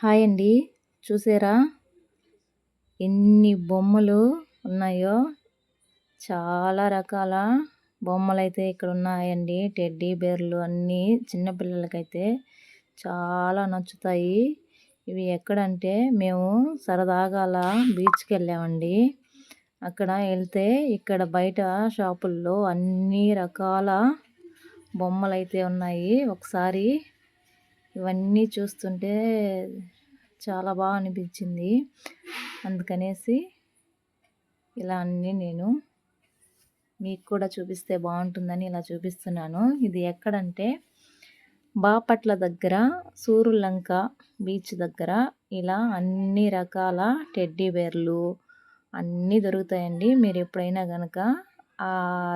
Hi అండి. చూసారా? ఎన్ని బొమ్మలు ఉన్నాయో? చాలా రకాల బొమ్మలు అయితే ఇక్కడ ఉన్నాయండి టెడ్డీ బేర్లు అన్నీ చిన్నపిల్లలకైతే చాలా నచ్చుతాయి. ఇవి ఎక్కడంటే మేము సరదాగా అలా బీచ్కి వెళ్ళామండి అక్కడ వెళ్తే ఇక్కడ బయట షాపుల్లో అన్ని రకాల బొమ్మలు అయితే ఉన్నాయి. ఒకసారి ఇవన్నీ చూస్తుంటే చాలా బాగా అనిపించింది. అందుకనేసి ఇలా అన్నీ నేను మీకు కూడా చూపిస్తే బాగుంటుందని ఇలా చూపిస్తున్నాను. ఇది ఎక్కడంటే బాపట్ల దగ్గర సూరులంక బీచ్ దగ్గర ఇలా అన్ని రకాల టెడ్డీ బేర్లు అన్నీ దొరుకుతాయండి. మీరు ఎప్పుడైనా కనుక ఆ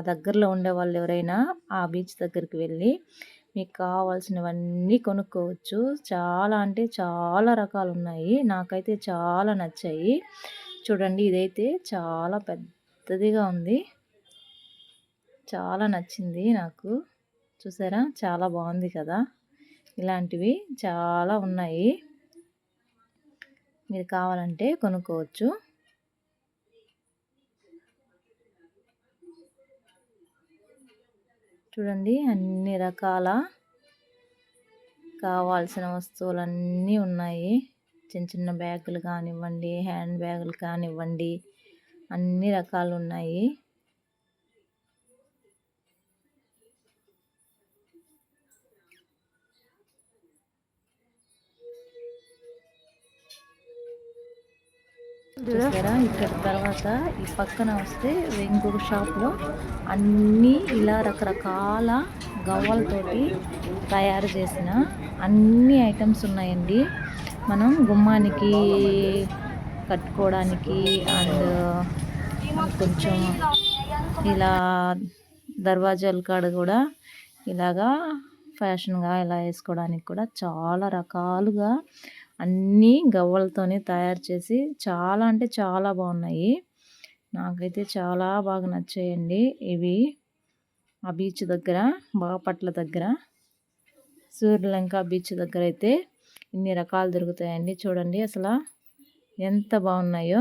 దగ్గరలో ఉండే వాళ్ళు ఎవరైనా ఆ బీచ్ దగ్గరికి వెళ్ళి మీకు కావాల్సినవన్నీ కొనుక్కోవచ్చు. చాలా అంటే చాలా రకాలు ఉన్నాయి నాకైతే చాలా నచ్చాయి. చూడండి ఇదైతే చాలా పెద్దదిగా ఉంది. చాలా నచ్చింది నాకు. చూసారా? చాలా బాగుంది కదా? ఇలాంటివి చాలా ఉన్నాయి. మీరు కావాలంటే కొనుక్కోవచ్చు. చూడండి అన్ని రకాల కావాల్సిన వస్తువులన్నీ ఉన్నాయి. చిన్న చిన్న బ్యాగులు కానివ్వండి హ్యాండ్ బ్యాగులు కానివ్వండి అన్ని రకాలు ఉన్నాయి. చూసారా? ఇక్కడ తర్వాత ఈ పక్కన వస్తే ఇంకొక షాప్లో అన్నీ ఇలా రకరకాల గవ్వలతోటి తయారు చేసిన అన్ని ఐటమ్స్ ఉన్నాయండి. మనం గుమ్మానికి కట్టుకోవడానికి అండ్ కొంచెం ఇలా దర్వాజాల కాడ కూడా ఇలాగా ఫ్యాషన్గా ఇలా వేసుకోవడానికి కూడా చాలా రకాలుగా అన్నీ గవ్వలతోనే తయారు చేసి చాలా అంటే చాలా బాగున్నాయి. నాకైతే చాలా బాగా నచ్చాయండి ఇవి. ఆ బీచ్ దగ్గర బాపట్ల దగ్గర సూర్యలంక బీచ్ దగ్గర అయితే ఇన్ని రకాలు దొరుకుతాయండి. చూడండి అసలు ఎంత బాగున్నాయో.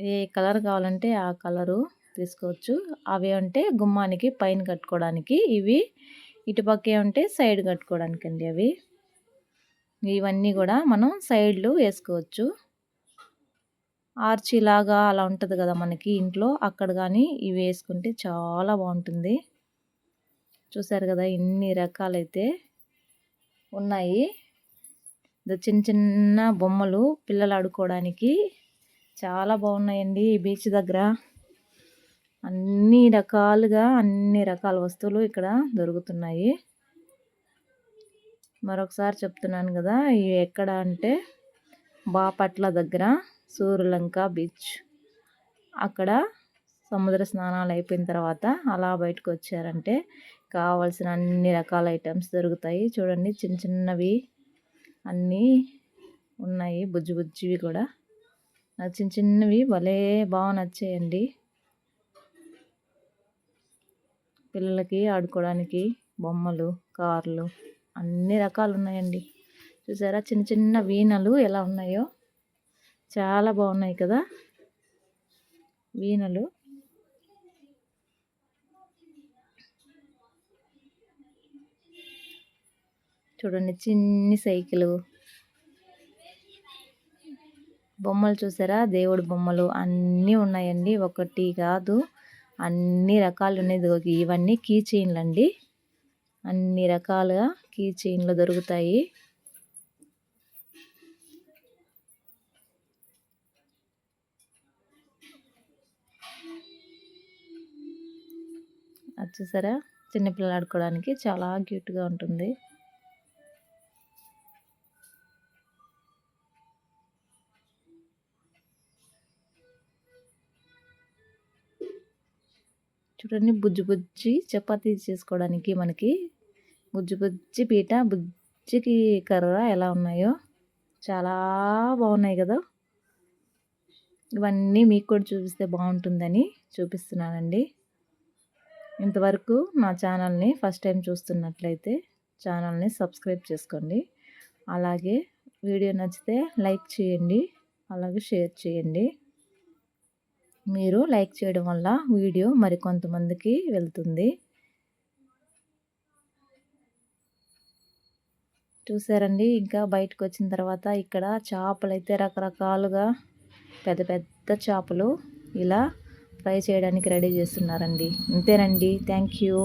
ఏ కలర్ కావాలంటే ఆ కలరు తీసుకోవచ్చు. అవి అంటే గుమ్మానికి పైన కట్టుకోవడానికి ఇవి. ఇటుపక్కే ఉంటే సైడ్ కట్టుకోవడానికి అండి అవి. ఇవన్నీ కూడా మనం సైడ్లు వేసుకోవచ్చు. ఆర్చి లాగా అలా ఉంటుంది కదా మనకి ఇంట్లో అక్కడ కానీ ఇవి వేసుకుంటే చాలా బాగుంటుంది. చూసారు కదా ఇన్ని రకాలైతే ఉన్నాయి. చిన్న చిన్న బొమ్మలు పిల్లలు ఆడుకోవడానికి చాలా బాగున్నాయండి ఈ బీచ్ దగ్గర. అన్ని రకాలుగా అన్ని రకాల వస్తువులు ఇక్కడ దొరుకుతున్నాయి. మరొకసారి చెప్తున్నాను కదా ఇవి ఎక్కడ అంటే బాపట్ల దగ్గర సూర్యలంక బీచ్. అక్కడ సముద్ర స్నానాలు అయిపోయిన తర్వాత అలా బయటకు వచ్చారంటే కావాల్సిన అన్ని రకాల ఐటమ్స్ దొరుకుతాయి. చూడండి చిన్న చిన్నవి అన్నీ ఉన్నాయి బుజ్జి బుజ్జివి కూడా. నాకు చిన్న చిన్నవి భలే బాగా నచ్చాయండి. పిల్లలకి ఆడుకోవడానికి బొమ్మలు కార్లు అన్ని రకాలు ఉన్నాయండి చూసారా? చిన్న చిన్న వీణలు ఎలా ఉన్నాయో? చాలా బాగున్నాయి కదా? వీణలు. చూడండి చిన్ని సైకిలు. బొమ్మలు చూసారా? దేవుడి బొమ్మలు అన్నీ ఉన్నాయండి. ఒకటి కాదు అన్ని రకాలు ఉన్నాయి ఇవన్నీ కీ చైన్లు అండి అన్ని రకాలుగా కీ చైన్లు దొరుకుతాయి. అది చూసారా? చిన్నపిల్లలు ఆడుకోవడానికి చాలా క్యూట్గా ఉంటుంది. చూడండి బుజ్జి బుజ్జి చపాతీ చేసుకోవడానికి మనకి బుజ్జి బుజ్జి పీట బుజ్జికి కర్ర ఎలా ఉన్నాయో చాలా బాగున్నాయి కదా. ఇవన్నీ మీకు కూడా చూపిస్తే బాగుంటుందని చూపిస్తున్నానండి. ఇంతవరకు నా ఛానల్ని ఫస్ట్ టైం చూస్తున్నట్లయితే ఛానల్ని సబ్స్క్రైబ్ చేసుకోండి. అలాగే వీడియో నచ్చితే లైక్ చేయండి అలాగే షేర్ చేయండి. మీరు లైక్ చేయడం వల్ల వీడియో మరికొంతమందికి వెళ్తుంది. చూసారండి? ఇంకా బయటకు వచ్చిన తర్వాత ఇక్కడ చేపలు అయితే రకరకాలుగా పెద్ద పెద్ద చేపలు ఇలా ఫ్రై చేయడానికి రెడీ చేస్తున్నారండి. అంతేనండి థ్యాంక్ యూ.